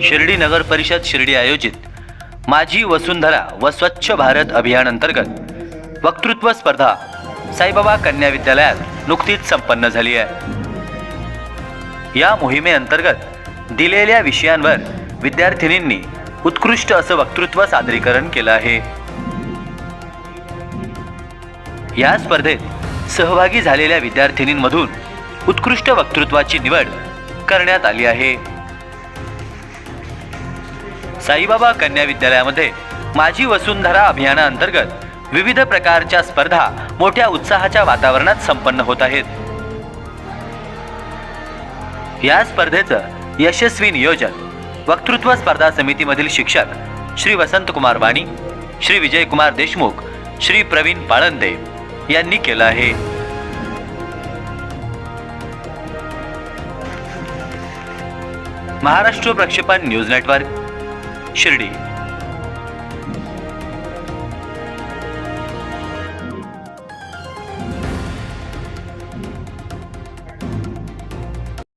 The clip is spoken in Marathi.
शिर्डी नगर परिषद शिर्डी आयोजित माझी वसुंधरा व स्वच्छ भारत अभियान अंतर्गत वक्तृत्व स्पर्धा साईबाबा कन्या विद्यालयात नुकतीच संपन्न झाली आहे. या मोहिमेअंतर्गत दिलेल्या विषयांवर विद्यार्थिनींनी उत्कृष्ट असं वक्तृत्व सादरीकरण केलं आहे. या स्पर्धेत सहभागी झालेल्या विद्यार्थिनींमधून उत्कृष्ट वक्तृत्वाची निवड करण्यात आली आहे. साईबाबा कन्या विद्यालयामध्ये माझी वसुंधरा अभियानाअंतर्गत विविध प्रकारच्या स्पर्धा मोठ्या उत्साहाच्या वातावरणात संपन्न होत आहेत. या स्पर्धेचं यशस्वी नियोजन वक्तृत्व स्पर्धा समितीमधील शिक्षक श्री वसंतकुमार वाणी श्री विजयकुमार देशमुख श्री प्रवीण पाळंदे यांनी केलं आहे. महाराष्ट्र प्रक्षेपण न्यूज नेटवर्क शिर्डी